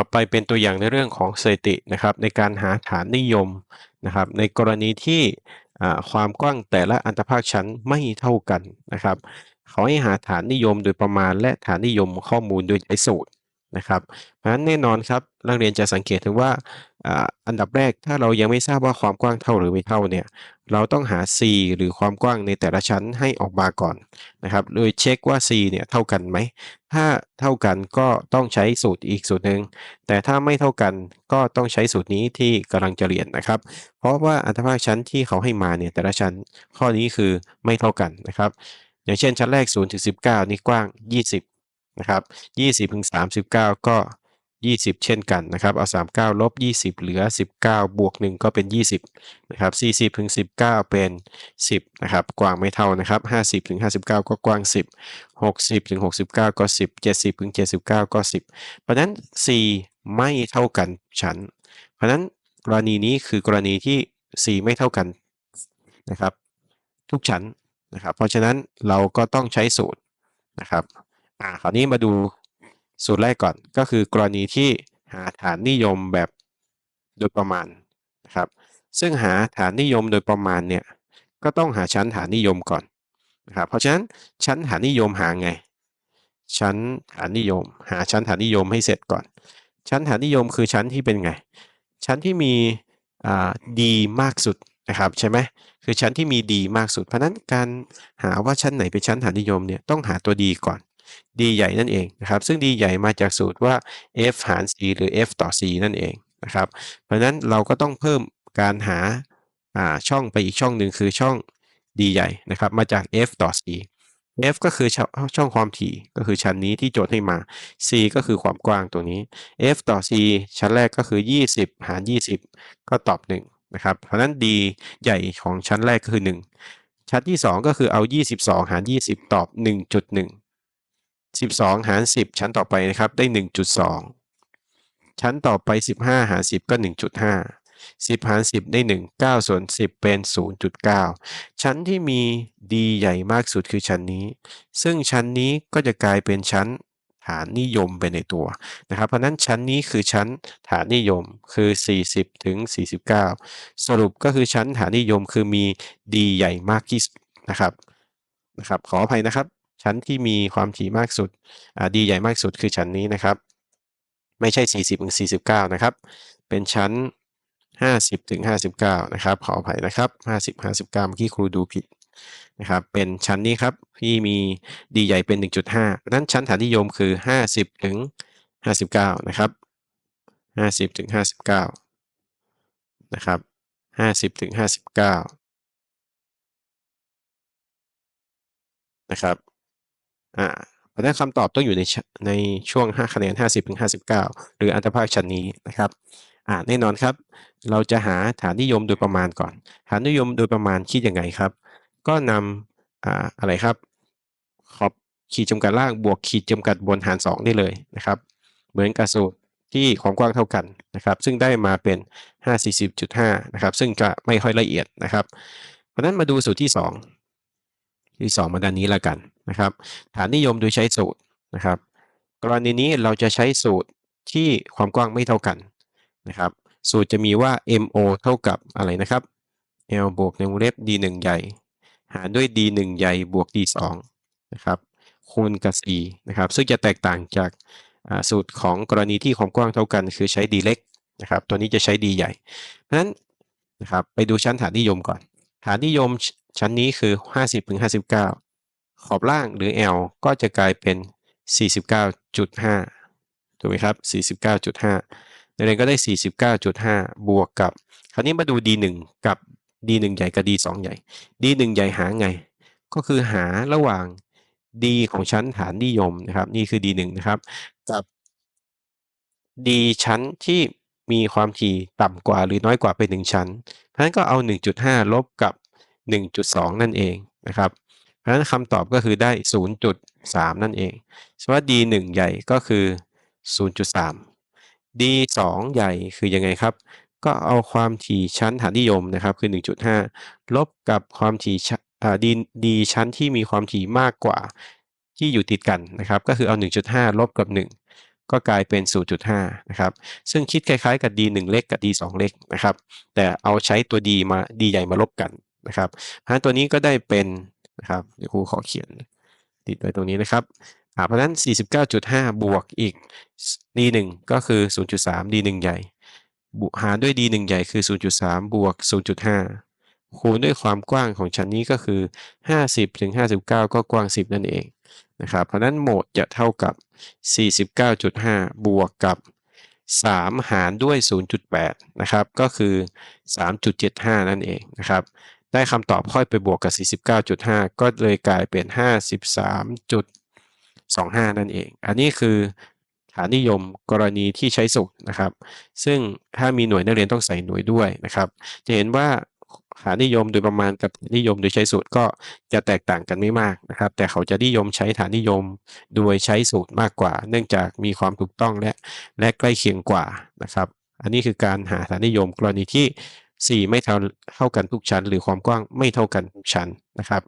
ต่อไปเป็นตัวอย่างในเรื่องของสถิตินะครับ ในการหาฐานนิยมนะครับ ในกรณีที่ความกว้างแต่ละอันตภาคชั้นไม่เท่ากันนะครับ เขาให้หาฐานนิยมโดยประมาณและฐานนิยมข้อมูลโดยใช้สูตร นะครับ เพราะฉะนั้นแน่นอนครับนักเรียนจะสังเกตถึงว่าอันดับแรกถ้าเรายังไม่ทราบว่าความกว้างเท่าหรือไม่เท่าเนี่ยเราต้องหา c หรือความกว้างในแต่ละชั้นให้ออกมาก่อนนะครับโดยเช็คว่า c เนี่ยเท่ากันไหม ถ้าเท่ากันก็ต้องใช้สูตรอีกสูตรหนึ่งแต่ถ้าไม่เท่ากันก็ต้องใช้สูตรนี้ที่กำลังจะเรียนนะครับ เพราะว่าอัตภาคชั้นที่เขาให้มาเนี่ยแต่ละชั้นข้อนี้คือไม่เท่ากันนะครับ อย่างเช่นชั้นแรก0ถึง19 นี่กว้าง 20 นะครับ20ถึง39 ก็ 20 เช่นกันนะครับ เอา 39 ลบ 20 เหลือ 19 บวก 1 ก็เป็น 20นะครับ40ถึง19 เป็น 10นะครับ กว้างไม่เท่านะครับ50ถึง59 ก็กว้าง 10 60ถึง69 ก็ 10 70ถึง79 ก็ 10 เพราะนั้น C ไม่เท่ากันชั้น เพราะฉะนั้นกรณีนี้คือกรณีที่ C ไม่เท่ากันนะครับ ทุกชั้นนะครับ เพราะฉะนั้นเราก็ต้องใช้สูตรนะครับ อ่าคราวนี้มาดูสูตรแรกก่อน ก็คือกรณีที่หาฐานนิยมแบบโดยประมาณนะครับ ซึ่งหาฐานนิยมโดยประมาณเนี่ยก็ต้องหาชั้นฐานนิยมก่อนนะครับ เพราะฉะนั้นชั้นฐานนิยมหาไง ชั้นฐานนิยม หาชั้นฐานนิยมให้เสร็จก่อน ชั้นฐานนิยมคือชั้นที่เป็นไง ชั้นที่มีอ่าดีมากสุดนะครับใช่ไหมคือชั้นที่มีดีมากสุด เพราะฉะนั้นการหาว่าชั้นไหนเป็นชั้นฐานนิยมเนี่ยต้องหาตัวดีก่อน ดีใหญ่นั่นเองนะครับ ซึ่งดีใหญ่มาจากสูตรว่า f หาร c หรือ f ต่อ c นั่นเองนะครับ เพราะฉะนั้นเราก็ต้องเพิ่มการหาาช่องไปอีกช่องหนึ่งคือช่องดีใหญ่นะครับ มาจาก f ต่อ c f ก็คือช่องความถี่ก็คือชั้นนี้ที่โจทย์ให้มา c ก็คือความกว้างตัวนี้ f ต่อ c ชั้นแรกก็คือ 20 หาร 20 ก็ตอบ 1 นะครับ เพราะฉะนั้น d ใหญ่ของชั้นแรกก็คือ 1 ชั้นที่ 2 ก็คือเอา 22 หาร 20 ตอบ 1.1 12 หาร 10 ชั้นต่อไปนะครับได้ 1.2 ชั้นต่อไป 15 หาร 10 ก็ 1.5 10 หาร 10 ได้ 1 9 ส่วน 10 เป็น 0.9 ชั้นที่มี d ใหญ่มากสุดคือชั้นนี้ ซึ่งชั้นนี้ก็จะกลายเป็นชั้นฐานนิยมไปในตัวนะครับ เพราะนั้นชั้นนี้คือชั้นฐานนิยมคือ 40 ถึง 49 สรุปก็คือชั้นฐานนิยมคือมี d ใหญ่มากที่สุดนะครับนะครับ ขออภัยนะครับ ชั้นที่มีความถี่มากสุดอ่า d ใหญ่มากสุดคือชั้นนี้นะครับ ไม่ใช่ 40ถึง49 นะครับ เป็นชั้น 50ถึง59 นะครับ ขออภัยนะครับ 50 59 เมื่อกี้ครูดูผิดนะครับ เป็นชั้นนี้ครับที่มี d ใหญ่เป็น 1.5นั้นชั้นฐานนิยมคือ 50ถึง59 นะครับ 50ถึง59 นะครับ 50ถึง59นะครับ อ่าเพราะนั้นคำตอบต้องอยู่ในในช่วง 5 คะแนน 50ถึง59 หรืออันตภาคชั้นนี้นะครับอ่าแน่นอนครับ เราจะหาฐานนิยมโดยประมาณก่อน ฐานนิยมโดยประมาณคิดยังไงครับ ก็นำอ่าอะไรครับ ขอบขีดจำกัดล่างบวกขีดจำกัดบนหาร 2 ได้เลยนะครับ เหมือนกับสูตรที่ความกว้างเท่ากันนะครับ ซึ่งได้มาเป็น 540.5 นะครับ ซึ่งจะไม่ค่อยละเอียดนะครับ เพราะฉะนั้นมาดูสูตรที่ 2 ที่2มาด้านนี้แล้วกันนะครับ ฐานนิยมโดยใช้สูตรนะครับ กรณีนี้เราจะใช้สูตรที่ความกว้างไม่เท่ากันนะครับ สูตรจะมีว่า MO เท่ากับอะไรนะครับ L บวกในวงเล็บ D 1ใหญ่ หารด้วย D 1ใหญ่บวก D 2นะครับคูณกับ C นะครับ ซึ่งจะแตกต่างจากสูตรของกรณีที่ความกว้างเท่ากัน คือใช้ D เล็กนะครับ ตัวนี้จะใช้ D ใหญ่ เพราะฉะนั้นนะครับไปดูชั้นฐานนิยมก่อน ฐานนิยม ชั้นนี้คือ 50ถึง59 ขอบล่างหรือ L ก็จะกลายเป็น 49.5 ถูกไหมครับ 49.5นักเรียนก็ได้ 49.5 บวกกับ คราวนี้มาดู D1 กับ D1 ใหญ่กับ D2 ใหญ่ D1 ใหญ่หาไง ก็คือหาระหว่าง D ของชั้นฐานนิยมนะครับ นี่คือ D1 นะครับ กับ D ชั้นที่มีความถี่ต่ำกว่าหรือน้อยกว่าเป็น1ชั้น เพราะฉะนั้นก็เอา 1.5 ลบกับ 1.2 นั่นเองนะครับเพราะฉะนั้นคำตอบก็คือได้ 0.3 นั่นเองสว่า D1 ใหญ่ก็คือ 0.3 D2 ใหญ่คือยังไงครับ ก็เอาความถี่ชั้นฐานนิยมนะครับคือ 1.5 ลบกับความถี่อ่า D D ชั้นที่มีความถี่มากกว่าที่อยู่ติดกันนะครับ ก็คือเอา 1.5 ลบกับ 1 ก็กลายเป็น 0.5 นะครับ ซึ่งคิดคล้ายๆกับ d1 เล็กกับ d2 เล็กนะครับ แต่เอาใช้ตัว d มา d ใหญ่มาลบกัน นะครับเพราะฉะนั้นตัวนี้ก็ได้เป็นนะครับเดี๋ยวครูขอเขียนติดไว้ตรงนี้นะครับเพราะนั้น 49.5 บวกอีก d1 ก็คือ 0.3 d1 ใหญ่บวกหารด้วย d1 ใหญ่คือ 0.3 บวก 0.5 คูณด้วยความกว้างของชั้นนี้ก็คือ 50ถึง59 ก็กว้าง 10 นั่นเองนะครับ เพราะฉะนั้นโหมดจะเท่ากับ 49.5 บวกกับ 3 หารด้วย 0.8 นะครับ ก็คือ 3.75 นั่นเองนะครับ ได้คำตอบค่อยไปบวกกับ 49.5 ก็เลยกลายเป็น 53.25 นั่นเอง อันนี้คือฐานนิยมกรณีที่ใช้สูตรนะครับ ซึ่งถ้ามีหน่วยนักเรียนต้องใส่หน่วยด้วยนะครับ จะเห็นว่าฐานนิยมโดยประมาณกับนิยมโดยใช้สูตรก็จะแตกต่างกันไม่มากนะครับ แต่เขาจะนิยมใช้ฐานนิยมโดยใช้สูตรมากกว่า เนื่องจากมีความถูกต้องและและใกล้เคียงกว่านะครับ อันนี้คือการหาฐานนิยมกรณีที่ 4 ไม่เท่าเท่ากันทุกชั้น หรือความกว้างไม่เท่ากันทุกชั้นนะครับ